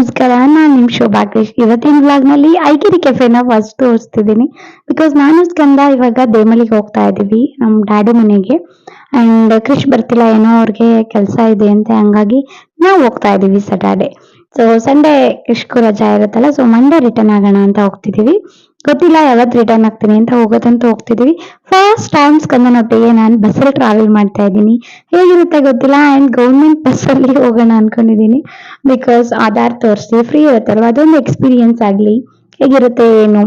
ನಮಸ್ಕಾರ, ನಾನು ನಿಮ್ ಶೋಭಾ ಕೃಷ್ ಇವತ್ತಿನ ವ್ಲಾಗ್ನಲ್ಲಿ ಐಕಿರಿ ಕೆಫೆನ ಫಸ್ಟ್ ತೋರಿಸ್ತಿದ್ದೀನಿ. ಬಿಕಾಸ್ ನಾನು ಸ್ಕಂದ ಇವಾಗ ದೇಮಲಿಗೆ ಹೋಗ್ತಾ ಇದೀವಿ ನಮ್ ಡ್ಯಾಡಿ ಮನೆಗೆ. ಅಂಡ್ ಕ್ರಿಶ್ ಬರ್ತಿಲ್ಲ, ಏನೋ ಅವ್ರಿಗೆ ಕೆಲಸ ಇದೆ ಅಂತ, ಹಂಗಾಗಿ ನಾವು ಹೋಗ್ತಾ ಇದೀವಿ ಸಟರ್ಡೆ ಸೊ ಸಂಡೇ ಕಿಶ್ಕು ರಜಾ ಇರುತ್ತಲ್ಲ ಸೊ ಮಂಡೇ ರಿಟರ್ನ್ ಆಗೋಣ ಅಂತ ಹೋಗ್ತಿದೀವಿ. ಗೊತ್ತಿಲ್ಲ, ಯಾವತ್ತು ರಿಟರ್ನ್ ಆಗ್ತೀನಿ ಅಂತ ಹೋಗೋದಂತ ಹೋಗ್ತಿದೀವಿ. ಫಸ್ಟ್ ಟೈಮ್ ಸ್ಕಂದನೊಟ್ಟಿಗೆ ನಾನು ಬಸ್ಸಲ್ಲಿ ಟ್ರಾವೆಲ್ ಮಾಡ್ತಾ ಇದ್ದೀನಿ. ಹೇಗಿರುತ್ತೆ ಗೊತ್ತಿಲ್ಲ ಆ್ಯಂಡ್ ಗೌರ್ಮೆಂಟ್ ಬಸ್ಸಲ್ಲಿ ಹೋಗೋಣ ಅನ್ಕೊಂಡಿದ್ದೀನಿ ಬಿಕಾಸ್ ಆಧಾರ್ ತೋರಿಸಿ ಫ್ರೀ ಇರುತ್ತಲ್ವ? ಅದೊಂದು ಎಕ್ಸ್ಪೀರಿಯನ್ಸ್ ಆಗಲಿ. ಹೇಗಿರುತ್ತೆ, ಏನು?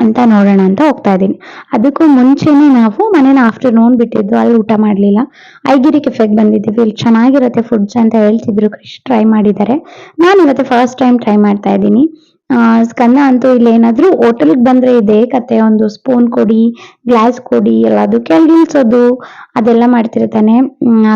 ಅಂತ ನೋಡೋಣ ಅಂತ ಹೋಗ್ತಾ ಇದ್ದೀನಿ. ಅದಕ್ಕೂ ಮುಂಚೆನೆ ನಾವು ಮನೇನ ಆಫ್ಟರ್ನೂನ್ ಬಿಟ್ಟಿದ್ದು ಅಲ್ಲಿ ಊಟ ಮಾಡಲಿಲ್ಲ. ಐಗಿರಿ ಕೆಫೆಗೆ ಬಂದಿದ್ದೀವಿ. ಇಲ್ಲಿ ಚೆನ್ನಾಗಿರುತ್ತೆ ಫುಡ್ಸ್ ಅಂತ ಹೇಳ್ತಿದ್ರು. ಕ್ರಿಶ್ ಟ್ರೈ ಮಾಡಿದ್ದಾರೆ. ನಾನು ಇವತ್ತು ಫಸ್ಟ್ ಟೈಮ್ ಟ್ರೈ ಮಾಡ್ತಾ ಇದ್ದೀನಿ. ಸ್ಕಂದ ಅಂತೂ ಇಲ್ಲಿ ಏನಾದ್ರು ಹೋಟೆಲ್ಗೆ ಬಂದ್ರೆ ಇದೇ ಕತೆ, ಒಂದು ಸ್ಪೂನ್ ಕೊಡಿ ಗ್ಲಾಸ್ ಕೊಡಿ ಎಲ್ಲದು ಅಲ್ಲಿ ನಿಲ್ಸೋದು, ಅದೆಲ್ಲ ಮಾಡ್ತಿರ್ತಾನೆ.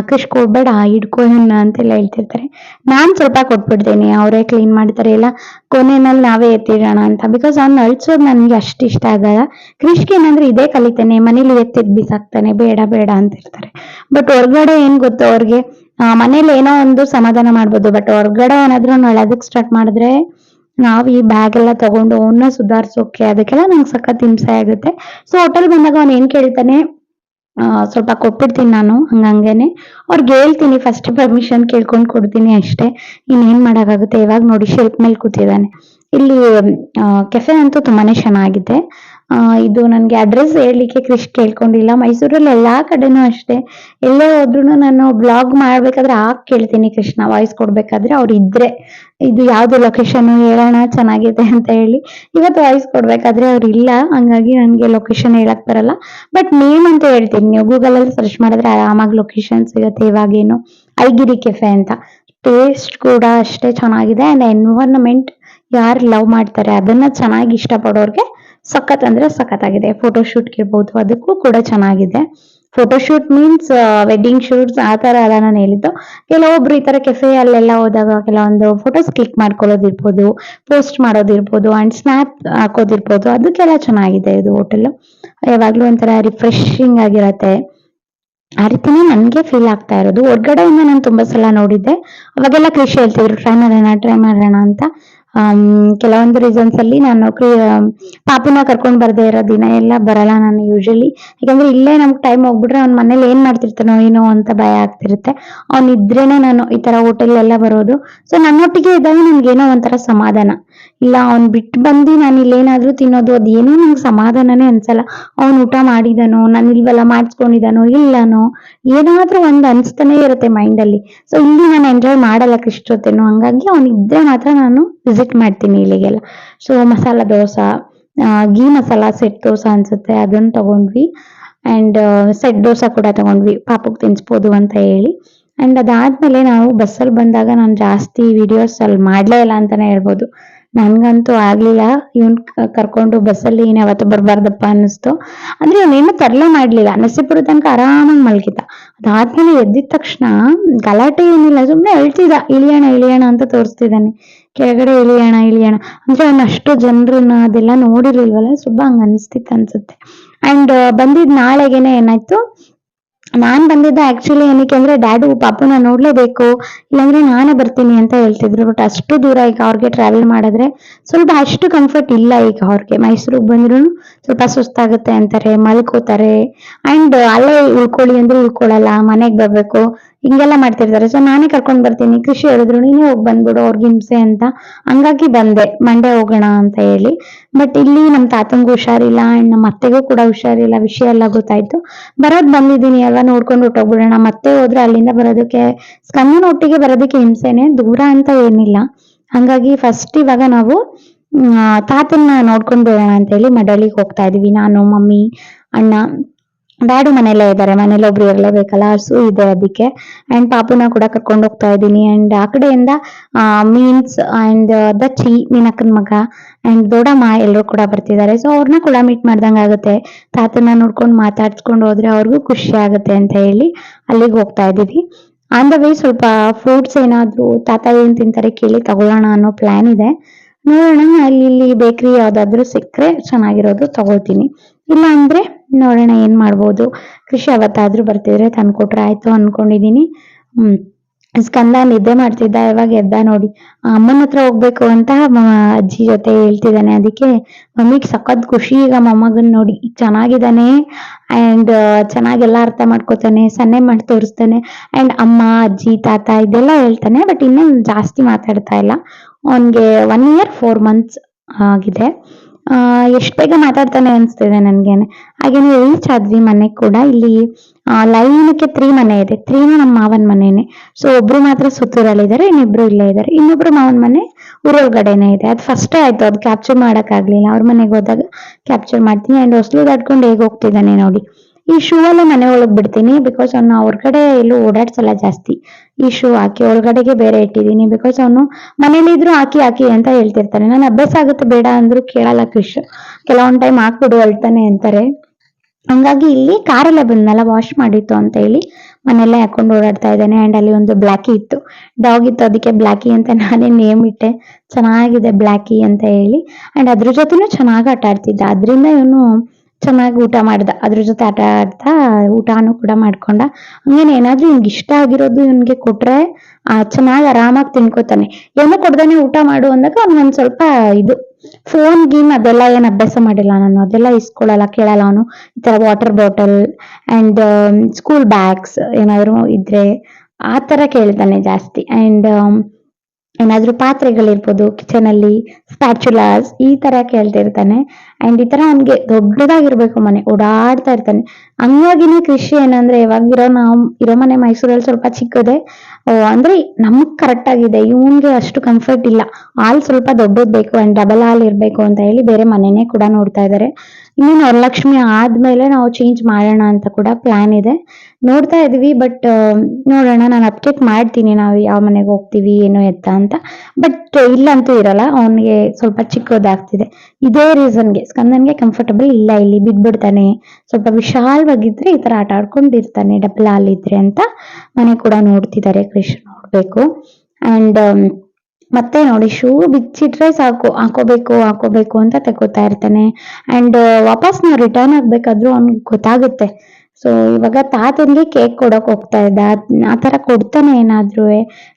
ಆಕಾಶ್ ಕೊಡ್ಬೇಡ ಹಿಡ್ಕೊ ಅಂತೆಲ್ಲ ಹೇಳ್ತಿರ್ತಾರೆ. ನಾನ್ ಸ್ವಲ್ಪ ಕೊಟ್ಬಿಡ್ತೇನೆ, ಅವರೇ ಕ್ಲೀನ್ ಮಾಡ್ತಾರೆ ಎಲ್ಲ ಕೊನೆಯಲ್ಲಿ ನಾವೇ ಎತ್ತಿಡೋಣ ಅಂತ. ಬಿಕಾಸ್ ಅವ್ನ ಅಳ್ಸೋದು ನನ್ಗೆ ಅಷ್ಟ ಇಷ್ಟ ಆಗಲ್ಲ. ಕೃಷ್ಣ ಏನಂದ್ರೆ ಇದೇ ಕಲಿತಾನೆ, ಮನೇಲಿ ಎತ್ತಿದ್ ಬಿಸಾಕ್ತಾನೆ, ಬೇಡ ಬೇಡ ಅಂತ ಇರ್ತಾರೆ ಬಟ್ ಹೊರ್ಗಡೆ ಏನ್ ಗೊತ್ತು ಅವ್ರಿಗೆ ಮನೇಲಿ ಏನೋ ಒಂದು ಸಮಾಧಾನ ಮಾಡ್ಬೋದು ಬಟ್ ಹೊರ್ಗಡೆ ಏನಾದ್ರು ಅಳೋದಕ್ ಸ್ಟಾರ್ಟ್ ಮಾಡಿದ್ರೆ ನಾವ್ ಈ ಬ್ಯಾಗ್ ಎಲ್ಲ ತಗೊಂಡು ಅವನ್ನ ಸುಧಾರ್ಸೋಕೆ ಅದಕ್ಕೆಲ್ಲ ನಂಗೆ ಸಖತ್ ಹಿಂಸೆ ಆಗುತ್ತೆ. ಸೊ ಹೋಟೆಲ್ ಬಂದಾಗ ಅವ್ನು ಏನ್ ಕೇಳ್ತಾನೆ? ಸ್ವಲ್ಪ ಕೊಟ್ಬಿಡ್ತೀನಿ ನಾನು ಹಂಗಂಗೇನೆ ಅವ್ರಿಗೆ ಹೇಳ್ತೀನಿ ಫಸ್ಟ್ ಪರ್ಮಿಷನ್ ಕೇಳ್ಕೊಂಡು ಕೊಡ್ತೀನಿ ಅಷ್ಟೇ. ಇನ್ನೇನ್ ಮಾಡಕ್ಕಾಗುತ್ತೆ? ಇವಾಗ ನೋಡಿ ಶೆಲ್ಫ್ ಮೇಲೆ ಕೂತಿದ್ದಾನೆ. ಇಲ್ಲಿ ಕೆಫೆ ಅಂತೂ ತುಂಬಾನೇ ಚೆನ್ನಾಗಿದೆ. ಇದು ನನಗೆ ಅಡ್ರೆಸ್ ಹೇಳಲಿಕ್ಕೆ ಕ್ರಿಶ್ ಕೇಳ್ಕೊಂಡಿಲ್ಲ ಮೈಸೂರಲ್ಲಿ ಎಲ್ಲಾ ಕಡೆನೂ ಅಷ್ಟೇ. ಎಲ್ಲೇ ಹೋದ್ರು ನಾನು ಬ್ಲಾಗ್ ಮಾಡ್ಬೇಕಾದ್ರೆ ಹಾಕ್ ಕೇಳ್ತೀನಿ ಕೃಷ್ಣ ವಾಯ್ಸ್ ಕೊಡ್ಬೇಕಾದ್ರೆ ಅವ್ರು ಇದ್ರೆ. ಇದು ಯಾವ್ದು ಲೊಕೇಶನ್ ಹೇಳೋಣ, ಚೆನ್ನಾಗಿದೆ ಅಂತ ಹೇಳಿ. ಇವತ್ತು ವಾಯ್ಸ್ ಕೊಡ್ಬೇಕಾದ್ರೆ ಅವ್ರು ಇಲ್ಲ, ಹಂಗಾಗಿ ನನಗೆ ಲೊಕೇಶನ್ ಹೇಳಕ್ ಬರಲ್ಲ. ಬಟ್ ನೇಮ್ ಅಂತ ಹೇಳ್ತೀನಿ. ನೀವು ಗೂಗಲ್ ಅಲ್ಲಿ ಸರ್ಚ್ ಮಾಡಿದ್ರೆ ಆರಾಮಾಗಿ ಲೊಕೇಶನ್ ಸಿಗುತ್ತೆ ಇವಾಗೇನು. ಐಗಿರಿ ಕೆಫೆ ಅಂತ. ಟೇಸ್ಟ್ ಕೂಡ ಅಷ್ಟೇ ಚೆನ್ನಾಗಿದೆ. ಅಂಡ್ ಎನ್ವರ್ನಮೆಂಟ್ ಯಾರು ಲವ್ ಮಾಡ್ತಾರೆ, ಅದನ್ನ ಚೆನ್ನಾಗಿ ಇಷ್ಟಪಡೋರ್ಗೆ ಸಖತ್ ಅಂದ್ರೆ ಸಖತ್ತಾಗಿದೆ. ಶೂಟ್ ಇರ್ಬೋದು ಅದಕ್ಕೂ ಕೂಡ ಚೆನ್ನಾಗಿದೆ. ಫೋಟೋಶೂಟ್ ಮೀನ್ಸ್ ವೆಡ್ಡಿಂಗ್ ಶೂಟ್ಸ್ ಆ ತರ ಅಲ್ಲ ನಾನು ಹೇಳಿದ್ದು. ಕೆಲವೊಬ್ರು ಈ ತರ ಕೆಫೆ ಅಲ್ಲೆಲ್ಲ ಹೋದಾಗ ಕೆಲವೊಂದು ಫೋಟೋಸ್ ಕ್ಲಿಕ್ ಮಾಡ್ಕೊಳ್ಳೋದಿರ್ಬೋದು ಪೋಸ್ಟ್ ಮಾಡೋದಿರ್ಬೋದು ಅಂಡ್ ಸ್ನ್ಯಾಪ್ ಹಾಕೋದಿರ್ಬೋದು, ಅದಕ್ಕೆಲ್ಲ ಚೆನ್ನಾಗಿದೆ ಇದು ಹೋಟೆಲ್ ಯಾವಾಗ್ಲೂ ಒಂಥರ ರಿಫ್ರೆಶಿಂಗ್ ಆಗಿರತ್ತೆ. ಆ ರೀತಿನೇ ನನಗೆ ಫೀಲ್ ಆಗ್ತಾ ಇರೋದು. ಹೊರ್ಗಡೆಯಿಂದ ನಾನು ತುಂಬಾ ಸಲ ನೋಡಿದ್ದೆ. ಅವಾಗೆಲ್ಲ ಕೃಷಿ ಹೇಳ್ತಿದ್ರು ಟ್ರೈ ಮಾಡೋಣ ಟ್ರೈ ಮಾಡೋಣ ಅಂತ. ಕೆಲವೊಂದು ರೀಸನ್ಸ್ ಅಲ್ಲಿ ನಾನು ಪಾಪುನ ಕರ್ಕೊಂಡ್ ಬರ್ದೇ ಇರೋ ದಿನ ಎಲ್ಲ ಬರಲ್ಲ ನಾನು ಯೂಶಲಿ ಯಾಕಂದ್ರೆ ಇಲ್ಲೇ ನಮ್ಗೆ ಟೈಮ್ ಹೋಗ್ಬಿಟ್ರೆ ಅವ್ನ ಮನೇಲಿ ಏನ್ ಮಾಡ್ತಿರ್ತಾನೋ ಏನೋ ಅಂತ ಭಯ ಆಗ್ತಿರುತ್ತೆ. ಅವ್ನ್ ಇದ್ರೇನೆ ನಾನು ಈ ತರ ಹೋಟೆಲ್ ಎಲ್ಲ ಬರೋದು. ಸೊ ನನ್ನೊಟ್ಟಿಗೆ ಇದ್ದಾಗ ನನ್ಗೆ ಏನೋ ಒಂಥರ ಸಮಾಧಾನ. ಇಲ್ಲ, ಅವ್ನ್ ಬಿಟ್ಟು ಬಂದು ನಾನು ಇಲ್ಲೇನಾದ್ರೂ ತಿನ್ನೋದು, ಅದೇನೂ ನಂಗೆ ಸಮಾಧಾನನೇ ಅನ್ಸಲ್ಲ. ಅವ್ನ್ ಊಟ ಮಾಡಿದಾನೋ, ನಾನು ಇಲ್ವಲ್ಲ ಮಾಡಿಸ್ಕೊಂಡಿದಾನೋ, ಇಲ್ಲನೋ, ಏನಾದರೂ ಒಂದ್ ಅನ್ಸ್ತಾನೆ ಇರುತ್ತೆ ಮೈಂಡ್ ಅಲ್ಲಿ. ಸೊ ಇಲ್ಲಿ ನಾನು ಎಂಜಾಯ್ ಮಾಡಲ್ಲ ಕೃಷ್ಣ ಜೊತೆನೋ. ಹಂಗಾಗಿ ಅವ್ನ್ ಇದ್ರೆ ಮಾತ್ರ ನಾನು ವಿಸಿಟ್ ಮಾಡ್ತೀನಿ ಇಲ್ಲಿಗೆಲ್ಲ. So masala dosa ghee masala set dosa ಅನ್ಸುತ್ತೆ ಅದನ್ನ ತಗೊಂಡ್ವಿ. ಅಂಡ್ ಸೆಟ್ ದೋಸೆ ಕೂಡ ತಗೊಂಡ್ವಿ. ಪಾಪಕ್ಕೆ ತಿನ್ಸ್ಬೋದು ಅಂತ ಹೇಳಿ. ಅಂಡ್ ಅದಾದ್ಮೇಲೆ ನಾವು ಬಸ್ಸಲ್ಲಿ ಬಂದಾಗ ನಾನು ಜಾಸ್ತಿ ವಿಡಿಯೋಸ್ ಅಲ್ಲಿ ಮಾಡ್ಲೇ ಇಲ್ಲ ಅಂತಾನೆ ಹೇಳ್ಬೋದು. ನನ್ಗಂತೂ ಆಗ್ಲಿಲ್ಲ. ಇವನ್ ಕರ್ಕೊಂಡು ಬಸ್ಸಲ್ಲಿ ಏನ್ ಯಾವತ್ತು ಬರ್ಬಾರ್ದಪ್ಪ ಅನ್ನಿಸ್ತು. ಅಂದ್ರೆ ಅವನೇನು ತರಲೇ ಮಾಡ್ಲಿಲ್ಲ. ನಸೀಪುರ ತನಕ ಆರಾಮಾಗಿ ಮಲಗಿದ್ದ. ಅದಾದ್ಮೇಲೆ ಎದ್ದಿದ ತಕ್ಷಣ ಗಲಾಟೆ ಏನಿಲ್ಲ. ಸುಮ್ನೆ ಅಳ್ತಿದ ಇಳಿಯೋಣ ಇಳಿಯೋಣ ಅಂತ ತೋರಿಸ್ತಿದ್ದಾನೆ. ಕೆಳಗಡೆ ಇಳಿಯೋಣ ಇಳಿಯೋಣ. ಅಂದ್ರೆ ಅವ್ನು ಅಷ್ಟು ಜನರನ್ನ ಅದೆಲ್ಲ ನೋಡಿರ್ಲಿಲ್ವಲ್ಲ? ಸುಬ್ಬ ಹಂಗ ಅನ್ಸ್ತಿತ್ತು ಅನ್ಸುತ್ತೆ. ಅಂಡ್ ಬಂದಿದ್ ನಾಳೆಗೆನೆ ಏನಾಯ್ತು? ನಾನ್ ಬಂದಿದ್ದ ಆಕ್ಚುಲಿ ಏನಕ್ಕೆ ಅಂದ್ರೆ ಡ್ಯಾಡು ಪಾಪುನ ನೋಡ್ಲೇಬೇಕು, ಇಲ್ಲಾಂದ್ರೆ ನಾನೇ ಬರ್ತೀನಿ ಅಂತ ಹೇಳ್ತಿದ್ರು. ಬಟ್ ಅಷ್ಟು ದೂರ ಈಗ ಅವ್ರಿಗೆ ಟ್ರಾವೆಲ್ ಮಾಡಿದ್ರೆ, ಸ್ವಲ್ಪ ಅಷ್ಟು ಕಂಫರ್ಟ್ ಇಲ್ಲ ಈಗ ಅವ್ರಿಗೆ. ಮೈಸೂರಿಗೆ ಬಂದ್ರು ಸ್ವಲ್ಪ ಸುಸ್ತಾಗುತ್ತೆ ಅಂತಾರೆ, ಮಲ್ಕೋತಾರೆ. ಅಂಡ್ ಅಲ್ಲೇ ಉಳ್ಕೊಳ್ಳಿ ಅಂದ್ರೆ ಉಳ್ಕೊಳಲ್ಲ ಮನೆಗ್ ಬರ್ಬೇಕು. ಹಿಂಗೆಲ್ಲ ಮಾಡ್ತಿರ್ತಾರೆ. ಸೊ ನಾನೇ ಕರ್ಕೊಂಡ್ ಬರ್ತೀನಿ. ಕೃಷಿ ಹೇಳಿದ್ರು, ನೀನೇ ಹೋಗಿ ಬಂದ್ಬಿಡು, ಅವ್ರಿಗೆ ಹಿಂಸೆ ಅಂತ. ಹಂಗಾಗಿ ಬಂದೆ. ಮಂಡೆ ಹೋಗೋಣ ಅಂತ ಹೇಳಿ. ಬಟ್ ಇಲ್ಲಿ ನಮ್ ತಾತಂಗೂ ಹುಷಾರಿಲ್ಲ ಅಂಡ್ ನಮ್ಮ ಅತ್ತೆಗೂ ಕೂಡ ಹುಷಾರಿಲ್ಲ. ವಿಷಯ ಎಲ್ಲ ಗೊತ್ತಾಯ್ತು. ಬರೋದ್ ಬಂದಿದ್ದೀನಿ ಅಲ್ವಾ? ನೋಡ್ಕೊಂಡು ಹೊಟ್ಟೋಗ್ಬಿಡೋಣ ಮತ್ತೆ ಹೋದ್ರೆ ಅಲ್ಲಿಂದ ಬರೋದಕ್ಕೆ, ಸ್ಕಂದನ ಒಟ್ಟಿಗೆ ಬರೋದಕ್ಕೆ ಹಿಂಸೆನೆ ದೂರ ಅಂತ ಏನಿಲ್ಲ. ಹಂಗಾಗಿ ಫಸ್ಟ್ ಇವಾಗ ನಾವು ತಾತನ್ನ ನೋಡ್ಕೊಂಡ್ ಬರೋಣ ಅಂತ ಹೇಳಿ ಮಡಲಿಗೆ ಹೋಗ್ತಾ ಇದೀವಿ. ನಾನು, ಮಮ್ಮಿ, ಅಣ್ಣ. ಡ್ಯಾಡು ಮನೆಯಲ್ಲೇ ಇದ್ದಾರೆ ಮನೇಲಿ ಒಬ್ರು ಇರ್ಲೇಬೇಕಲ್ಲ ಹಸು ಇದೆ ಅದಕ್ಕೆ. ಅಂಡ್ ಪಾಪುನ ಕೂಡ ಕರ್ಕೊಂಡು ಹೋಗ್ತಾ ಇದ್ದೀನಿ. ಅಂಡ್ ಆ ಕಡೆಯಿಂದ ಮೀನ್ಸ್ ಅಂಡ್ ದಚ್ಚಿ ಮೀನಕ್ಕನ ಮಗ ಅಂಡ್ ದೊಡ್ಡಮ್ಮ ಎಲ್ಲರೂ ಕೂಡ ಬರ್ತಿದ್ದಾರೆ. ಸೊ ಅವ್ರನ್ನ ಕೂಡ ಮೀಟ್ ಮಾಡ್ದಂಗ ಆಗುತ್ತೆ. ತಾತನ ನೋಡ್ಕೊಂಡು ಮಾತಾಡ್ಸ್ಕೊಂಡು ಹೋದ್ರೆ ಅವ್ರಿಗೂ ಖುಷಿ ಆಗುತ್ತೆ ಅಂತ ಹೇಳಿ ಅಲ್ಲಿಗೆ ಹೋಗ್ತಾ ಇದೀವಿ ಆನ್ ದ ವೇ ಸ್ವಲ್ಪ ಫ್ರೂಟ್ಸ್ ಏನಾದರೂ, ತಾತ ಏನು ತಿಂತಾರೆ ಕೇಳಿ ತಗೊಳ್ಳೋಣ ಅನ್ನೋ ಪ್ಲಾನ್ ಇದೆ. ನೋಡೋಣ, ಅಲ್ಲಿ ಇಲ್ಲಿ ಬೇಕ್ರಿ ಯಾವ್ದಾದ್ರು ಸಿಕ್ಕರೆ ಚೆನ್ನಾಗಿರೋದು ತಗೋತೀನಿ ಇಲ್ಲ ಅಂದ್ರೆ ನೋಡೋಣ, ಏನ್ ಮಾಡ್ಬೋದು? ಕೃಷಿ ಅವತ್ತಾದ್ರೂ ಬರ್ತಿದ್ರೆ ತಂದ್ಕೊಟ್ರೆ ಆಯ್ತು ಅನ್ಕೊಂಡಿದೀನಿ. ಹ್ಮ್. ಸ್ಕಂದ ನಿದ್ದೆ ಮಾಡ್ತಿದ್ದ ಇವಾಗ ಎದ್ದ ನೋಡಿ. ಅಮ್ಮನ ಹತ್ರ ಹೋಗ್ಬೇಕು ಅಂತ ಅಜ್ಜಿ ಜೊತೆ ಹೇಳ್ತಿದ್ದಾನೆ. ಅದಕ್ಕೆ ಮಮ್ಮಿಗೆ ಸಖತ್ ಖುಷಿ ಈಗ ಮೊಮ್ಮಗನ್ ನೋಡಿ. ಚೆನ್ನಾಗಿದ್ದಾನೆ ಅಂಡ್ ಚೆನ್ನಾಗೆಲ್ಲ ಅರ್ಥ ಮಾಡ್ಕೋತಾನೆ, ಸನ್ನೆ ಮಾಡಿ ತೋರಿಸ್ತಾನೆ. ಅಂಡ್ ಅಮ್ಮ, ಅಜ್ಜಿ, ತಾತ ಇದೆಲ್ಲ ಹೇಳ್ತಾನೆ ಬಟ್ ಇನ್ನೇನು ಜಾಸ್ತಿ ಮಾತಾಡ್ತಾ ಇಲ್ಲ. ಅವನ್ಗೆ ಒನ್ ಇಯರ್ ಫೋರ್ ಮಂತ್ಸ್ ಆಗಿದೆ. ಎಷ್ಟ್ ಬೇಗ ಮಾತಾಡ್ತಾನೆ ಅನ್ಸ್ತಿದೆ ನನಗೇನೆ. ಹಾಗೇನೆ ರೀಚ್ ಆದ್ವಿ ಮನೆ ಕೂಡ ಇಲ್ಲಿ ಲೈನಕ್ಕೆ ತ್ರೀ ಮನೆ ಇದೆ. ತ್ರೀನು ನಮ್ಮ ಮಾವನ್ ಮನೆನೆ. ಸೊ ಒಬ್ರು ಮಾತ್ರ ಸುತ್ತೂರಲ್ಲಿದ್ದಾರೆ, ಇನ್ನಿಬ್ರು ಇಲ್ಲೇ ಇದ್ದಾರೆ. ಇನ್ನೊಬ್ರು ಮಾವನ್ ಮನೆ ಊರೊಳಗಡೆನೆ ಇದೆ. ಅದು ಫಸ್ಟೇ ಆಯ್ತು, ಅದು ಕ್ಯಾಪ್ಚರ್ ಮಾಡಕ್ ಆಗ್ಲಿಲ್ಲ. ಅವ್ರ ಮನೆಗೆ ಹೋದಾಗ ಕ್ಯಾಪ್ಚರ್ ಮಾಡ್ತೀನಿ. ಅಂಡ್ ಹೊಸ್ಲು ದಾಟ್ಕೊಂಡು ಹೇಗೆ ಹೋಗ್ತಿದ್ದಾನೆ ನೋಡಿ. ಈ ಶೂ ಎಲ್ಲ ಮನೆ ಒಳಗೆ ಬಿಡ್ತೀನಿ ಬಿಕಾಸ್ ಅವನು ಹೊರಗಡೆ ಎಲ್ಲೂ ಓಡಾಡ್ಸಲ್ಲ ಜಾಸ್ತಿ. ಈ ಶೂ ಹಾಕಿ ಒಳಗಡೆಗೆ ಬೇರೆ ಇಟ್ಟಿದ್ದೀನಿ ಬಿಕಾಸ್ ಅವನು ಮನೇಲಿ ಇದ್ರು ಹಾಕಿ ಹಾಕಿ ಅಂತ ಹೇಳ್ತಿರ್ತಾನೆ. ನಾನು ಅಭ್ಯಾಸ ಆಗುತ್ತೆ ಬೇಡ ಅಂದ್ರು ಕೇಳಲ್ಲ ಕ್ರಿಶ್ ಕೆಲವೊಂದ್ ಟೈಮ್ ಹಾಕ್ಬಿಡು ಅಳ್ತಾನೆ ಅಂತಾರೆ. ಹಂಗಾಗಿ ಇಲ್ಲಿ ಕಾರಲ್ಲೇ ಬಂದ್ನಲ್ಲ ವಾಶ್ ಮಾಡಿತ್ತು ಅಂತ ಹೇಳಿ ಮನೆಯಲ್ಲೇ ಹಾಕೊಂಡು ಓಡಾಡ್ತಾ ಇದ್ದಾನೆ ಅಂಡ್ ಅಲ್ಲಿ ಒಂದು ಬ್ಲ್ಯಾಕಿ ಇತ್ತು. ಡಾಗ್ ಇತ್ತು, ಅದಕ್ಕೆ ಬ್ಲ್ಯಾಕಿ ಅಂತ ನಾನೇ ನೇಮ್ ಇಟ್ಟೆ. ಚೆನ್ನಾಗಿದೆ ಬ್ಲ್ಯಾಕಿ ಅಂತ ಹೇಳಿ. ಅಂಡ್ ಅದ್ರ ಜೊತೆನೂ ಚೆನ್ನಾಗಿ ಆಟ ಆಡ್ತಿದ್ದ. ಅದರಿಂದ ಇವನು ಚೆನ್ನಾಗಿ ಊಟ ಮಾಡ್ದ. ಅದ್ರ ಜೊತೆ ಆಟ ಆಡ್ತಾ ಊಟನೂ ಕೂಡ ಮಾಡ್ಕೊಂಡ. ಹಂಗೇನು ಏನಾದ್ರೂ ಇವ್ನಿಗೆ ಇಷ್ಟ ಆಗಿರೋದು ಇವ್ನಿಗೆ ಕೊಟ್ರೆ, ಆ, ಚೆನ್ನಾಗಿ ಆರಾಮಾಗಿ ತಿನ್ಕೋತಾನೆ. ಏನೋ ಕೊಡ್ದಾನೆ ಊಟ ಮಾಡು ಅಂದಾಗ ಅವ್ನು ಒಂದ್ ಸ್ವಲ್ಪ ಇದು ಫೋನ್ ಗೀನ್ ಅದೆಲ್ಲ ಏನ್ ಅಭ್ಯಾಸ ಮಾಡಿಲ್ಲ ನಾನು. ಅದೆಲ್ಲ ಇಸ್ಕೊಳಲ್ಲ, ಕೇಳಲ್ಲ ಅವನು. ಈ ತರ water bottle and school bags ಏನಾದ್ರು ಇದ್ರೆ ಆ ತರ ಕೇಳ್ತಾನೆ ಜಾಸ್ತಿ. ಅಂಡ್ ಏನಾದ್ರೂ ಪಾತ್ರೆಗಳಿರ್ಬೋದು ಕಿಚನ್ ಅಲ್ಲಿ ಸ್ಪ್ಯಾಚುಲಾಸ್ ಈ ತರ ಕೇಳ್ತಿರ್ತಾನೆ. ಅಂಡ್ ಈ ತರ ಅವ್ನಿಗೆ ದೊಡ್ಡದಾಗಿರ್ಬೇಕು ಮನೆ ಓಡಾಡ್ತಾ ಇರ್ತಾನೆ. ಹಂಗಾಗಿನೇ ಕೃಷಿ ಏನಂದ್ರೆ ಇವಾಗಿರೋ ನಾವು ಇರೋ ಮನೆ ಮೈಸೂರಲ್ಲಿ ಸ್ವಲ್ಪ ಚಿಕ್ಕದೆ. ಅಂದ್ರೆ ನಮಗ್ ಕರೆಕ್ಟ್ ಆಗಿದೆ. ಇವನ್ಗೆ ಅಷ್ಟು ಕಂಫರ್ಟ್ ಇಲ್ಲ. ಹಾಲ್ ಸ್ವಲ್ಪ ದೊಡ್ಡದ್ ಬೇಕು ಅಂಡ್ ಡಬಲ್ ಹಾಲ್ ಇರ್ಬೇಕು ಅಂತ ಹೇಳಿ ಬೇರೆ ಮನೆನೇ ಕೂಡ ನೋಡ್ತಾ ಇದಾರೆ. ಇನ್ನೇನು ವರಲಕ್ಷ್ಮಿ ಆದ್ಮೇಲೆ ನಾವು ಚೇಂಜ್ ಮಾಡೋಣ ಅಂತ ಕೂಡ ಪ್ಲಾನ್ ಇದೆ. ನೋಡ್ತಾ ಇದೀವಿ ಬಟ್ ನೋಡೋಣ. ನಾನು ಅಪ್ಡೇಟ್ ಮಾಡ್ತೀನಿ ನಾವು ಯಾವ ಮನೆಗೆ ಹೋಗ್ತೀವಿ, ಏನು ಎತ್ತ ಅಂತ. ಬಟ್ ಇಲ್ಲಂತೂ ಇರಲ್ಲ. ಅವನಿಗೆ ಸ್ವಲ್ಪ ಚಿಕ್ಕದಾಗ್ತಿದೆ. ಇದೇ ರೀಸನ್ಗೆ ಸ್ಕಂದನ್ಗೆ ಕಂಫರ್ಟಬಲ್ ಇಲ್ಲ. ಇಲ್ಲಿ ಬಿದ್ಬಿಡ್ತಾನೆ. ಸ್ವಲ್ಪ ವಿಶಾಲವಾಗಿದ್ರೆ ಈ ತರ ಆಟ ಆಡ್ಕೊಂಡಿರ್ತಾನೆ ಡಬಲ್ ಇದ್ರೆ ಅಂತ ಮನೆ ಕೂಡ ನೋಡ್ತಿದ್ದಾರೆ ಕೃಷ್ಣ ನೋಡ್ಬೇಕು. ಅಂಡ್ ಮತ್ತೆ ನೋಡಿ ಶೂ ಬಿಚ್ಚಿಟ್ರೆ ಸಾಕು, ಹಾಕೋಬೇಕು ಹಾಕೋಬೇಕು ಅಂತ ತಗೋತಾ ಇರ್ತಾನೆ. ಅಂಡ್ ವಾಪಸ್ ನಾವು ರಿಟರ್ನ್ ಆಗ್ಬೇಕಾದ್ರೂ ಅವ್ನಿಗೆ ಗೊತ್ತಾಗುತ್ತೆ. ಸೊ ಇವಾಗ ತಾತನ್ಗೆ ಕೇಕ್ ಕೊಡಕ್ ಹೋಗ್ತಾ ಇದ್ದ. ಆ ತರ ಕೊಡ್ತಾನೆ ಏನಾದ್ರೂ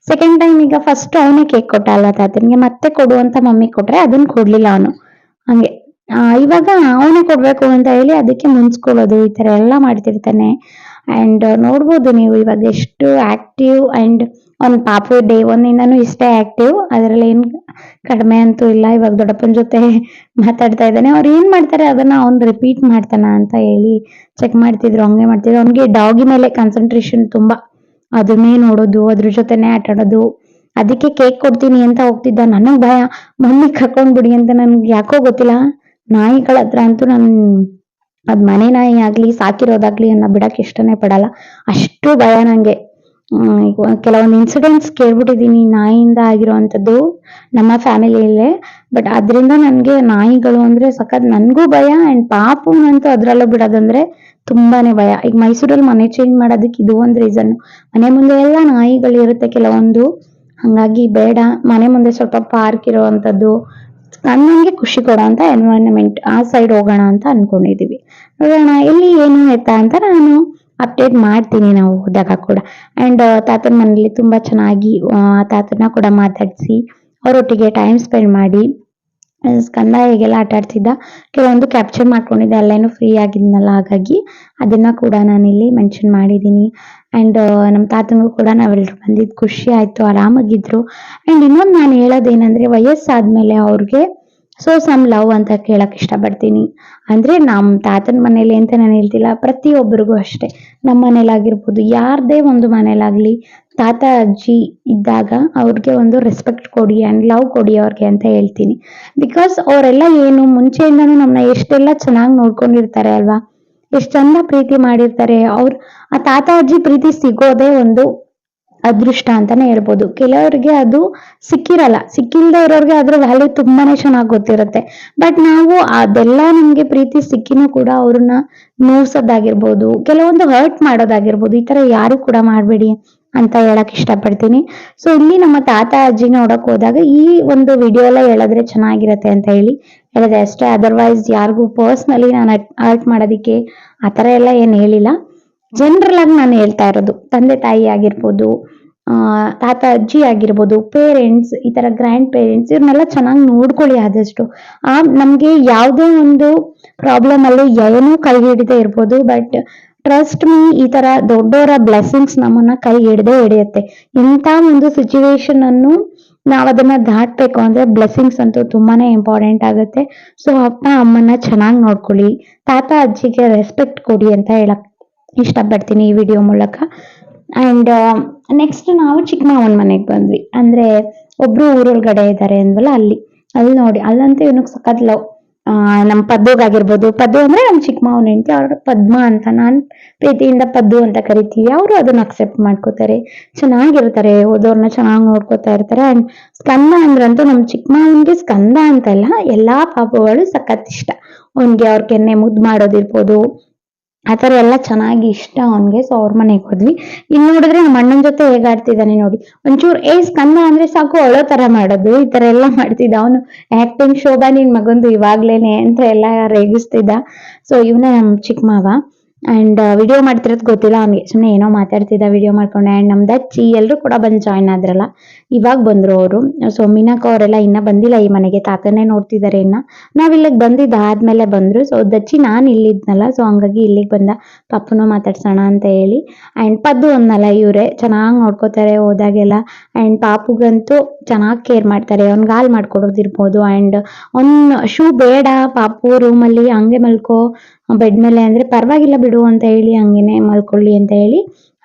ಸೆಕೆಂಡ್ ಟೈಮ್ ಈಗ ಫಸ್ಟ್ ಅವನೇ ಕೇಕ್ ಕೊಟ್ಟ ಅಲ್ಲ ತಾತನ್ಗೆ? ಮತ್ತೆ ಕೊಡು ಅಂತ ಮಮ್ಮಿ ಕೊಟ್ರೆ ಅದನ್ನ ಕೊಡ್ಲಿಲ್ಲ ಅವನು. ಇವಾಗ ಅವನೇ ಕೊಡ್ಬೇಕು ಅಂತ ಹೇಳಿ ಅದಕ್ಕೆ ಮುಂಚ್ಕೊಳ್ಳೋದು, ಈ ತರ ಎಲ್ಲ ಮಾಡ್ತಿರ್ತಾನೆ. ಅಂಡ್ ನೋಡ್ಬೋದು ನೀವು ಇವಾಗ ಎಷ್ಟು ಆಕ್ಟಿವ್ ಅಂಡ್ ಅವ್ನ ಪಾಪು ಡೇ ಒಂದಿಂದನು ಇಷ್ಟೇ ಆಕ್ಟಿವ್ ಅದ್ರಲ್ಲಿ ಏನ್ ಕಡಿಮೆ ಅಂತೂ ಇಲ್ಲ. ಇವಾಗ ದೊಡ್ಡಪ್ಪನ ಜೊತೆ ಮಾತಾಡ್ತಾ ಇದ್ದಾನೆ. ಅವ್ರು ಏನ್ ಮಾಡ್ತಾರೆ ಅದನ್ನ ಅವ್ನ್ ರಿಪೀಟ್ ಮಾಡ್ತಾನ ಅಂತ ಹೇಳಿ ಚೆಕ್ ಮಾಡ್ತಿದ್ರು, ಹಂಗೆ ಮಾಡ್ತಿದ್ರು. ಅವ್ನಿಗೆ ಡಾಗಿ ಮೇಲೆ ಕಾನ್ಸಂಟ್ರೇಷನ್ ತುಂಬಾ. ಅದನ್ನೇ ನೋಡೋದು, ಅದ್ರ ಜೊತೆನೆ ಆಟ ಆಡೋದು ಅದಕ್ಕೆ ಕೇಕ್ ಕೊಡ್ತೀನಿ ಅಂತ ಹೋಗ್ತಿದ್ದ. ನನಗೆ ಭಯ. ಮಮ್ಮಿ ಕರ್ಕೊಂಡ್ಬಿಡಿ ಅಂತ ನನಗೆ ಯಾಕೋ ಗೊತ್ತಿಲ್ಲ. ನಾಯಿಗಳ ಹತ್ರ ಅಂತೂ ನಾನು ಅದ್ ಮನೆ ನಾಯಿ ಆಗ್ಲಿ, ಸಾಕಿರೋದಾಗ್ಲಿ ಅನ್ನ ಬಿಡಕ್ ಇಷ್ಟನೇ ಪಡಲ್ಲ. ಅಷ್ಟು ಭಯ ನಂಗೆ. ಕೆಲವೊಂದು ಇನ್ಸಿಡೆಂಟ್ಸ್ ಕೇಳ್ಬಿಟ್ಟಿದೀನಿ ನಾಯಿಯಿಂದ ಆಗಿರೋವಂಥದ್ದು ನಮ್ಮ ಫ್ಯಾಮಿಲಿಯಲ್ಲೇ. ಬಟ್ ಅದರಿಂದ ನನ್ಗೆ ನಾಯಿಗಳು ಅಂದ್ರೆ ಸಖತ್ ನನ್ಗೂ ಭಯ ಅಂಡ್ ಪಾಪುನಂತೂ ಅದ್ರಲ್ಲೂ ಬಿಡೋದಂದ್ರೆ ತುಂಬಾನೇ ಭಯ. ಈಗ ಮೈಸೂರಲ್ಲಿ ಮನೆ ಚೇಂಜ್ ಮಾಡೋದಕ್ಕೆ ಇದು ಒಂದು ರೀಸನ್ ಮನೆ ಮುಂದೆ ಎಲ್ಲ ನಾಯಿಗಳು ಇರುತ್ತೆ ಕೆಲವೊಂದು. ಹಂಗಾಗಿ ಬೇಡ. ಮನೆ ಮುಂದೆ ಸ್ವಲ್ಪ ಪಾರ್ಕ್ ಇರುವಂತದ್ದು ನನ್ಗೆ ಖುಷಿ ಕೊಡೋ ಅಂತ ಎನ್ವೈರನ್ಮೆಂಟ್ ಆ ಸೈಡ್ ಹೋಗೋಣ ಅಂತ ಅನ್ಕೊಂಡಿದೀವಿ. ನೋಡೋಣ, ಎಲ್ಲಿ ಏನು ಎತ್ತ ಅಂತ ನಾನು ಅಪ್ಡೇಟ್ ಮಾಡ್ತೀನಿ ನಾವು ಹೋದಾಗ ಕೂಡ. ಅಂಡ್ ತಾತನ ಮನೇಲಿ ತುಂಬಾ ಚೆನ್ನಾಗಿ ತಾತನ ಕೂಡ ಮಾತಾಡಿಸಿ, ಅವರೊಟ್ಟಿಗೆ ಟೈಮ್ ಸ್ಪೆಂಡ್ ಮಾಡಿ ಸ್ಕಂದ ಹೇಗೆಲ್ಲ ಆಟ ಆಡ್ತಿದ್ದ, ಕೆಲವೊಂದು ಕ್ಯಾಪ್ಚರ್ ಮಾಡ್ಕೊಂಡಿದ್ದೆ, ಅಲ್ಲೇನು ಫ್ರೀ ಆಗಿದ್ನಲ್ಲ, ಹಾಗಾಗಿ ಅದನ್ನ ಕೂಡ ನಾನಿಲ್ಲಿ ಮೆನ್ಷನ್ ಮಾಡಿದ್ದೀನಿ. ಅಂಡ್ ನಮ್ಮ ತಾತನಿಗೂ ಕೂಡ ನಾವೆಲ್ಲರೂ ಬಂದಿದ್ದು ಖುಷಿ ಆಯ್ತು, ಆರಾಮಾಗಿದ್ರು. ಅಂಡ್ ಇನ್ನೊಂದು ನಾನು ಹೇಳೋದೇನಂದ್ರೆ, ವಯಸ್ಸಾದ್ಮೇಲೆ ಅವ್ರಿಗೆ ಸೊ ಸಮ್ ಲವ್ ಅಂತ ಕೇಳಕ್ ಇಷ್ಟಪಡ್ತೀನಿ. ಅಂದ್ರೆ ನಮ್ಮ ತಾತನ ಮನೇಲಿ ಅಂತ ನಾನು ಹೇಳ್ತಿಲ್ಲ, ಪ್ರತಿಯೊಬ್ಬರಿಗೂ ಅಷ್ಟೇ. ನಮ್ಮ ಮನೇಲಾಗಿರ್ಬೋದು, ಯಾರದೇ ಒಂದು ಮನೇಲಾಗ್ಲಿ, ತಾತ, ಅಜ್ಜಿ ಇದ್ದಾಗ ಅವ್ರಿಗೆ ಒಂದು ರೆಸ್ಪೆಕ್ಟ್ ಕೊಡಿ ಅಂಡ್ ಲವ್ ಕೊಡಿ ಅವ್ರಿಗೆ ಅಂತ ಹೇಳ್ತೀನಿ. ಬಿಕಾಸ್ ಅವರೆಲ್ಲ ಏನು, ಮುಂಚೆಯಿಂದನೂ ನಮ್ಮನ್ನ ಎಷ್ಟೆಲ್ಲ ಚೆನ್ನಾಗಿ ನೋಡ್ಕೊಂಡಿರ್ತಾರೆ ಅಲ್ವಾ? ಎಷ್ಟ್ ಚಂದ ಪ್ರೀತಿ ಮಾಡಿರ್ತಾರೆ. ಅವ್ರ, ಆ ತಾತ ಅಜ್ಜಿ ಪ್ರೀತಿ ಸಿಗೋದೇ ಒಂದು ಅದೃಷ್ಟ ಅಂತಾನೆ ಹೇಳ್ಬೋದು. ಕೆಲವರಿಗೆ ಅದು ಸಿಕ್ಕಿರಲ್ಲ. ಸಿಕ್ಕಿಲ್ದೇ ಅದ್ರ ವ್ಯಾಲ್ಯೂ ತುಂಬಾನೇ ಚೆನ್ನಾಗಿ ಗೊತ್ತಿರುತ್ತೆ. ಬಟ್ ನಾವು ಅದೆಲ್ಲ ನಮ್ಗೆ ಪ್ರೀತಿ ಸಿಕ್ಕಿನೂ ಕೂಡ ಅವ್ರನ್ನ ನೋವ್ಸೋದಾಗಿರ್ಬೋದು ಕೆಲವೊಂದು ಹರ್ಟ್ ಮಾಡೋದಾಗಿರ್ಬೋದು, ಈ ತರ ಯಾರು ಕೂಡ ಮಾಡಬೇಡಿ ಅಂತ ಹೇಳಕ್ ಇಷ್ಟಪಡ್ತೀನಿ. ಸೊ ಇಲ್ಲಿ ನಮ್ಮ ತಾತ ಅಜ್ಜಿ ನೋಡಕ್ ಹೋದಾಗ ಈ ಒಂದು ವಿಡಿಯೋ ಎಲ್ಲ ಹೇಳಿದ್ರೆ ಚೆನ್ನಾಗಿರತ್ತೆ ಅಂತ ಹೇಳಿ ಹೇಳಿದೆ ಅಷ್ಟೇ ಅದರ್ವೈಸ್ ಯಾರಿಗೂ ಪರ್ಸ್ನಲಿ ನಾನು ಹರ್ಟ್ ಮಾಡೋದಕ್ಕೆ ಆ ಥರ ಎಲ್ಲ ಏನು ಹೇಳಿಲ್ಲ. ಜನರಲ್ ಆಗಿ ನಾನು ಹೇಳ್ತಾ ಇರೋದು, ತಂದೆ ತಾಯಿ ಆಗಿರ್ಬೋದು ತಾತ, ಅಜ್ಜಿ ಆಗಿರ್ಬೋದು ಪೇರೆಂಟ್ಸ್ ಈ ಥರ ಗ್ರ್ಯಾಂಡ್ ಪೇರೆಂಟ್ಸ್ ಇವ್ರನ್ನೆಲ್ಲ ಚೆನ್ನಾಗಿ ನೋಡ್ಕೊಳ್ಳಿ ಆದಷ್ಟು. ಆ, ನಮ್ಗೆ ಯಾವುದೇ ಒಂದು ಪ್ರಾಬ್ಲಮ್ ಅಲ್ಲಿ ಏನೂ ಕೈ ಹಿಡಿದೆ ಇರ್ಬೋದು ಬಟ್ ಟ್ರಸ್ಟ್ ಮೀ ಈ ತರ ದೊಡ್ಡವರ ಬ್ಲೆಸ್ಸಿಂಗ್ಸ್ ನಮ್ಮನ್ನ ಕೈ ಹಿಡದೆ ಹಿಡಿಯುತ್ತೆ. ಇಂಥ ಒಂದು ಸಿಚುವೇಶನ್ ಅನ್ನು ನಾವ್ ಅದನ್ನ ದಾಟ್ಬೇಕು ಅಂದ್ರೆ ಬ್ಲೆಸ್ಸಿಂಗ್ಸ್ ಅಂತೂ ತುಂಬಾನೇ ಇಂಪಾರ್ಟೆಂಟ್ ಆಗುತ್ತೆ. ಸೊ ಅಪ್ಪ ಅಮ್ಮನ ಚೆನ್ನಾಗಿ ನೋಡ್ಕೊಳ್ಳಿ. ತಾತ, ಅಜ್ಜಿಗೆ ರೆಸ್ಪೆಕ್ಟ್ ಕೊಡಿ ಅಂತ ಹೇಳಕ್ ಇಷ್ಟಪಡ್ತೀನಿ ಈ ವಿಡಿಯೋ ಮೂಲಕ. ಅಂಡ್ ನೆಕ್ಸ್ಟ್ ನಾವು ಚಿಕ್ಕಮಾವನ ಮನೆಗೆ ಬಂದ್ವಿ. ಅಂದ್ರೆ ಒಬ್ರು ಊರೊಳಗಡೆ ಇದ್ದಾರೆ ಅಂದ್ವಲ್ಲ, ಅಲ್ಲಿ. ಅಲ್ಲಿ ನೋಡಿ, ಅಲ್ಲಂತೂ ಇವನಿಗೆ ಸಖತ್ ಲವ್ ನಮ್ಮ ಪದ್ದುಗಾಗಿರ್ಬೋದು ಪದ್ದು ಅಂದ್ರೆ ನಮ್ಮ ಚಿಕ್ಕ ಮಾವನ ಹೆಂಡತಿ, ಅವ್ರ ಪದ್ಮ ಅಂತ ನಾನ್ ಪ್ರೀತಿಯಿಂದ ಪದ್ದು ಅಂತ ಕರಿತೀವಿ. ಅವರು ಅದನ್ನ ಅಕ್ಸೆಪ್ಟ್ ಮಾಡ್ಕೋತಾರೆ. ಚೆನ್ನಾಗಿರ್ತಾರೆ, ಓದೋರ್ನ ಚೆನ್ನಾಗ್ ನೋಡ್ಕೋತಾ ಇರ್ತಾರೆ. ಅಂಡ್ ಸ್ಕಂದ ಅಂದ್ರಂತೂ ನಮ್ಮ ಚಿಕ್ಕ ಮಾವನ್ಗೆ ಸ್ಕಂದ ಅಂತಲ್ಲ, ಎಲ್ಲಾ ಪಾಪಗಳು ಸಖತ್ ಇಷ್ಟ. ಅವ್ನ್ಗೆ ಅವ್ರ ಕೆನ್ನೆ ಮುದ್ದು ಮಾಡೋದಿರ್ಬೋದು. ಆ ಥರ ಎಲ್ಲ ಚೆನ್ನಾಗಿ ಇಷ್ಟ ಅವನಿಗೆ. ಸೊ ಅವ್ರ ಮನೆಗೆ ಹೋದ್ವಿ. ಇನ್ ನೋಡಿದ್ರೆ ನಮ್ಮ ಅಣ್ಣನ ಜೊತೆ ಹೇಗಾಡ್ತಿದ್ದಾನೆ ನೋಡಿ. ಒಂಚೂರು ಏ ಸ್ಕಂದ, ಅಂದ್ರೆ ಸಾಕು ಅಳೋ ತರ ಮಾಡೋದು. ಈ ತರ ಎಲ್ಲ ಮಾಡ್ತಿದ್ದ ಅವನು. ಆಕ್ಟಿಂಗ್ ಶೋಭಾ ನಿನ್ ಮಗಂದು ಇವಾಗ್ಲೇನೆ ಅಂತ ಎಲ್ಲ ರೇಗಿಸ್ತಿದ್ದ. ಸೊ ಇವನೇ ನಮ್ ಚಿಕ್ಕ ಮಾವ. ಅಂಡ್ ವಿಡಿಯೋ ಮಾಡ್ತಿರೋದು ಗೊತ್ತಿಲ್ಲ ಅವ್ನಿಗೆ. ಸುಮ್ಮನೆ ಏನೋ ಮಾತಾಡ್ತಿದ್ದ ವಿಡಿಯೋ ಮಾಡ್ಕೊಂಡೆ. ಅಂಡ್ ನಮ್ ದಚ್ಚಿ ಎಲ್ಲರೂ ಕೂಡ ಬಂದು ಜಾಯ್ನ್ ಆದ್ರಲ್ಲ. ಇವಾಗ ಬಂದ್ರು ಅವರು. ಸೊ ಮೀನಾಕ ಅವರೆಲ್ಲ ಇನ್ನ ಬಂದಿಲ್ಲ ಈ ಮನೆಗೆ, ತಾತನೇ ನೋಡ್ತಿದ್ದಾರೆ ಇನ್ನ. ನಾವ್ ಇಲ್ಲಿಗೆ ಬಂದಿದ್ದ ಆದ್ಮೇಲೆ ಬಂದ್ರು. ಸೊ ದಚ್ಚಿ ನಾನ್ ಇಲ್ಲಿದ್ನಲ್ಲ ಸೊ ಹಂಗಾಗಿ ಇಲ್ಲಿಗೆ ಬಂದ. ಪಪ್ಪನು ಮಾತಾಡ್ಸೋಣ ಅಂತ ಹೇಳಿ. ಅಂಡ್ ಪದ್ದು ಒಂದಲ್ಲ ಇವರೇ, ಚೆನ್ನಾಗಿ ನೋಡ್ಕೋತಾರೆ ಹೋದಾಗೆಲ್ಲ. ಅಂಡ್ ಪಾಪುಗಂತೂ ಚೆನ್ನಾಗಿ ಕೇರ್ ಮಾಡ್ತಾರೆ. ಅವ್ನ್ ಗಾಲ್ ಮಾಡ್ಕೊಡೋದಿರ್ಬೋದು. ಅಂಡ್ ಅವ್ನ್ ಶೂ ಬೇಡ, ಪಾಪು ರೂಮಲ್ಲಿ ಹಂಗೆ ಮಲ್ಕೋ ಬೆಡ್ ಮೇಲೆ. ಅಂದ್ರೆ ಪರವಾಗಿಲ್ಲ ಬಿಡು ಅಂತ ಹೇಳಿ ಹಂಗೇನೆ ಮಲ್ಕೊಳ್ಳಿ ಅಂತ ಹೇಳಿ.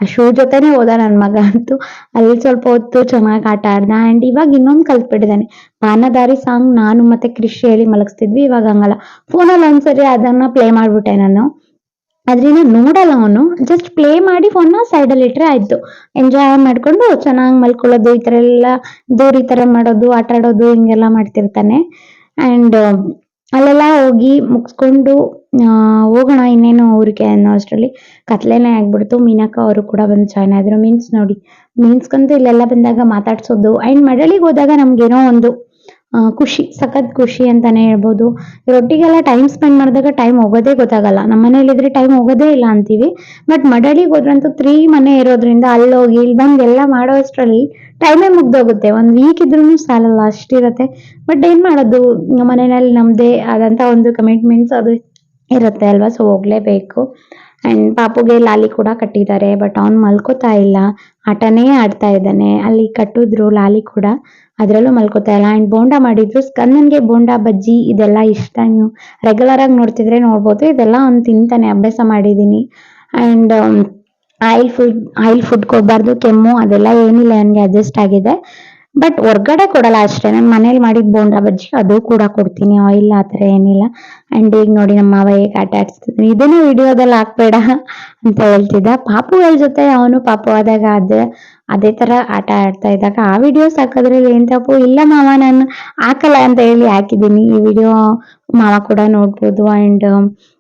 ಶೂ ಜೊತೆನೆ ಹೋದ ನನ್ ಮಗ ಅಂತೂ. ಅಲ್ಲಿ ಸ್ವಲ್ಪ ಹೊತ್ತು ಚೆನ್ನಾಗಿ ಆಟ ಆಡ್ದ. ಅಂಡ್ ಇವಾಗ ಇನ್ನೊಂದು ಕಲ್ತ್ಬಿಟ್ಟಿದ್ದಾನೆ ಪಾನದಾರಿ ಸಾಂಗ್ ನಾನು ಮತ್ತೆ ಕೃಷಿ ಹೇಳಿ ಮಲಗಿಸ್ತಿದ್ವಿ, ಇವಾಗ ಹಂಗಲ್ಲ. ಫೋನಲ್ಲಿ ಒಂದ್ಸರಿ ಅದನ್ನ ಪ್ಲೇ ಮಾಡ್ಬಿಟ್ಟೆ ನಾನು. ಅದ್ರಿಂದ ನೋಡಲ್ಲ ಅವನು. ಜಸ್ಟ್ ಪ್ಲೇ ಮಾಡಿ ಫೋನ್ನ ಸೈಡಲ್ಲಿ ಇಟ್ರೆ ಆಯ್ತು. ಎಂಜಾಯ್ ಮಾಡ್ಕೊಂಡು ಚೆನ್ನಾಗಿ ಮಲ್ಕೊಳ್ಳೋದು, ಈ ತರ ಎಲ್ಲ ದೂರ ಈ ಥರ ಮಾಡೋದು, ಆಟ ಆಡೋದು, ಹಿಂಗೆಲ್ಲ ಮಾಡ್ತಿರ್ತಾನೆ. ಆ್ಯಂಡ್ ಅಲ್ಲೆಲ್ಲ ಹೋಗಿ ಮುಗಿಸ್ಕೊಂಡು ಹೋಗೋಣ ಇನ್ನೇನು ಊರಿಗೆ ಅನ್ನೋ ಅಷ್ಟರಲ್ಲಿ ಕತ್ಲೆನೇ ಆಗ್ಬಿಡ್ತು. ಮೀನಕ್ಕ ಅವರು ಕೂಡ ಬಂದು ಜಾಯ್ನ್ ಆದ್ರು. ಮೀನ್ಸ್ ನೋಡಿ ಮೀನ್ಸ್ಗಂತೂ ಇಲ್ಲೆಲ್ಲ ಬಂದಾಗ ಮಾತಾಡ್ಸೋದು ಆ್ಯಂಡ್ ಮಡಳಿಗೆ ಹೋದಾಗ ನಮಗೇನೋ ಒಂದು ಖುಷಿ, ಸಖತ್ ಖುಷಿ ಅಂತಾನೆ ಹೇಳ್ಬೋದು. ರೊಟ್ಟಿಗೆಲ್ಲ ಟೈಮ್ ಸ್ಪೆಂಡ್ ಮಾಡಿದಾಗ ಟೈಮ್ ಹೋಗೋದೇ ಗೊತ್ತಾಗಲ್ಲ. ನಮ್ಮ ಮನೇಲಿದ್ರೆ ಟೈಮ್ ಹೋಗೋದೇ ಇಲ್ಲ ಅಂತೀವಿ. ಬಟ್ ಮಡಳಿಗೆ ಹೋದ್ರಂತೂ ತ್ರೀ ಮನೆ ಇರೋದ್ರಿಂದ ಅಲ್ಲೋಗಿ, ಇಲ್ಲಿ ಬಂದು ಎಲ್ಲ ಮಾಡೋ ಅಷ್ಟರಲ್ಲಿ ಟೈಮೇ ಮುಗ್ದೋಗುತ್ತೆ. ಒಂದು ವೀಕ್ ಇದ್ರೂ ಸಾಲಲ್ಲ, ಅಷ್ಟಿರತ್ತೆ. ಬಟ್ ಏನ್ ಮಾಡೋದು? ಮನೆಯಲ್ಲಿ ನಮ್ದೇ ಆದಂತ ಒಂದು ಕಮಿಟ್ಮೆಂಟ್ಸ್ ಅದು ಇರುತ್ತೆ ಅಲ್ವಾ? ಸೊ ಹೋಗ್ಲೇಬೇಕು. ಅಂಡ್ ಪಾಪುಗೆ ಲಾಲಿ ಕೂಡ ಕಟ್ಟಿದ್ದಾರೆ. ಬಟ್ ಅವ್ನು ಮಲ್ಕೋತಾ ಇಲ್ಲ. ಆಟನೇ ಆಡ್ತಾ ಇದ್ದಾನೆ. ಅಲ್ಲಿ ಕಟ್ಟಿದ್ರು ಲಾಲಿ ಕೂಡ. ಅದರಲ್ಲೂ ಮಲ್ಕೋತಾ ಇಲ್ಲ. ಅಂಡ್ ಬೋಂಡ ಮಾಡಿದ್ರು. ಸ್ಕಂದನ್ಗೆ ಬೋಂಡ, ಬಜ್ಜಿ ಇದೆಲ್ಲ ಇಷ್ಟ. ನೀವು ರೆಗ್ಯುಲರ್ ಆಗಿ ನೋಡ್ತಿದ್ರೆ ನೋಡ್ಬೋದು. ಇದೆಲ್ಲ ಅವ್ನು ತಿಂತಾನೆ. ಅಭ್ಯಾಸ ಮಾಡಿದ್ದೀನಿ. And oil food oil food ಕೊಡಬಾರ್ದು. ಕೆಮ್ಮು ಅದೆಲ್ಲ ಏನಿಲ್ಲ. ನನಗೆ ಅಡ್ಜಸ್ಟ್ ಆಗಿದೆ. ಬಟ್ ಹೊರ್ಗಡೆ ಕೊಡಲ್ಲ ಅಷ್ಟೇ. ನಾನು ಮನೇಲಿ ಮಾಡಿದ ಬೋಂಡ, ಬಜ್ಜಿ ಅದು ಕೂಡ ಕೊಡ್ತೀನಿ. ಆಯಿಲ್ ಆ ಥರ ಏನಿಲ್ಲ. ಅಂಡ್ ಈಗ ನೋಡಿ ನಮ್ಮ ಮಾವ ಹೇಗೆ ಆಟ ಆಡ್ಸ್ತಿದ್ದೀನಿ ಇದನ್ನು ವಿಡಿಯೋದಲ್ಲಿ ಹಾಕ್ಬೇಡ ಅಂತ ಹೇಳ್ತಿದ್ದ. ಪಾಪುಗಳ ಜೊತೆ ಅವನು ಪಾಪು ಆದಾಗ ಅದೇ ಅದೇ ತರ ಆಟ ಆಡ್ತಾ ಇದ್ದಾಗ ಆ ವಿಡಿಯೋಸ್ ಹಾಕೋದ್ರಲ್ಲಿ ಏನ್ ತಪ್ಪು? ಇಲ್ಲ ಮಾವ, ನಾನು ಹಾಕಲ್ಲ ಅಂತ ಹೇಳಿ ಹಾಕಿದ್ದೀನಿ. ಈ ವಿಡಿಯೋ ಮಾವ ಕೂಡ ನೋಡ್ಬೋದು ಅಂಡ್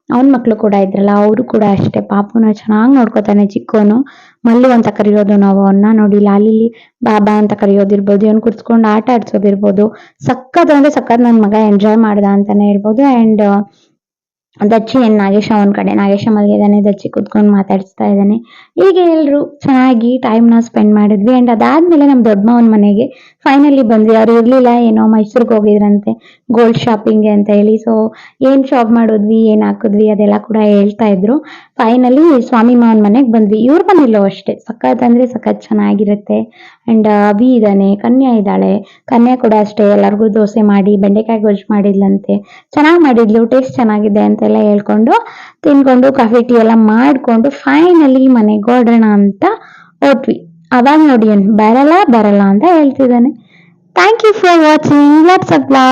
ಅವನ ಮಕ್ಳು ಕೂಡ ಇದ್ರಲ್ಲ, ಅವರು ಕೂಡ ಅಷ್ಟೇ. ಪಾಪುನ ಚೆನ್ನಾಗಿ ನೋಡ್ಕೋತಾನೆ ಚಿಕ್ಕೋನು. ಮಲ್ಲು ಅಂತ ಕರೆಯೋದು ನಾವು ಅವನ್ನ ನೋಡಿ, ಲಾಲಿಲಿ ಬಾಬಾ ಅಂತ ಕರೆಯೋದಿರ್ಬೋದು, ಇವನ್ ಕುರ್ಸ್ಕೊಂಡು ಆಟ ಆಡ್ಸೋದಿರ್ಬೋದು. ಸಖತ್ ಅಂದ್ರೆ ಸಖತ್ ನನ್ನ ಮಗ ಎಂಜಾಯ್ ಮಾಡ್ದ ಅಂತಾನೆ ಹೇಳ್ಬೋದು ಅಂಡ್ ದಚ್ಚಿ ಏನ್ ನಾಗೇಶ, ಅವನ ಕಡೆ. ನಾಗೇಶ ಮಲಗಿದಾನೆ ದಚ್ಚಿ ಕುತ್ಕೊಂಡು ಮಾತಾಡಿಸ್ತಾ ಇದ್ದಾನೆ. ಹೀಗೆ ಎಲ್ಲರೂ ಚೆನ್ನಾಗಿ ಟೈಮ್ನ ಸ್ಪೆಂಡ್ ಮಾಡಿದ್ವಿ. ಅಂಡ್ ಅದಾದ್ಮೇಲೆ ನಮ್ ದೊಡ್ಡಮ್ಮ ಮನೆಗೆ ಫೈನಲಿ ಬಂದ್ವಿ. ಅವ್ರು ಇರ್ಲಿಲ್ಲ, ಏನೋ ಮೈಸೂರಿಗೆ ಹೋಗಿದ್ರಂತೆ ಗೋಲ್ಡ್ ಶಾಪಿಂಗ್ ಅಂತ ಹೇಳಿ. ಸೊ ಏನ್ ಶಾಪ್ ಮಾಡಿದ್ವಿ, ಏನ್ ಹಾಕಿದ್ವಿ, ಅದೆಲ್ಲ ಕೂಡ ಹೇಳ್ತಾ ಇದ್ರು. ಫೈನಲಿ ಸ್ವಾಮಿ ಮಾವನ್ ಮನೆಗೆ ಬಂದ್ವಿ. ಇವ್ರ ಮನೇಲೂ ಅಷ್ಟೇ. ಸಖತ್ ಅಂದ್ರೆ ಸಖತ್ ಚೆನ್ನಾಗಿರುತ್ತೆ. ಅಂಡ್ ಅಭಿ ಇದ್ದಾನೆ, ಕನ್ಯಾ ಇದ್ದಾಳೆ. ಕನ್ಯಾ ಕೂಡ ಅಷ್ಟೇ. ಎಲ್ಲರಿಗೂ ದೋಸೆ ಮಾಡಿ, ಬೆಂಡೆಕಾಯಿ ಗೊಜ್ಜು ಮಾಡಿದ್ಲಂತೆ. ಚೆನ್ನಾಗಿ ಮಾಡಿದ್ಲು ಟೇಸ್ಟ್ ಚೆನ್ನಾಗಿದೆ ಅಂತೆಲ್ಲ ಹೇಳ್ಕೊಂಡು, ತಿನ್ಕೊಂಡು ಕಾಫಿ ಟೀ ಎಲ್ಲ ಮಾಡ್ಕೊಂಡು ಫೈನಲಿ ಮನೆಗೆ ಹೊರಡೋಣ ಅಂತ ಹೊಟ್ವಿ ಅವಾಗ ನೋಡಿ ಅವ್ನು ಬರಲ್ಲ ಬರಲ್ಲ ಅಂತ ಹೇಳ್ತಿದ್ದಾನೆ thank you for watching let's ಅಪ್ಲಾ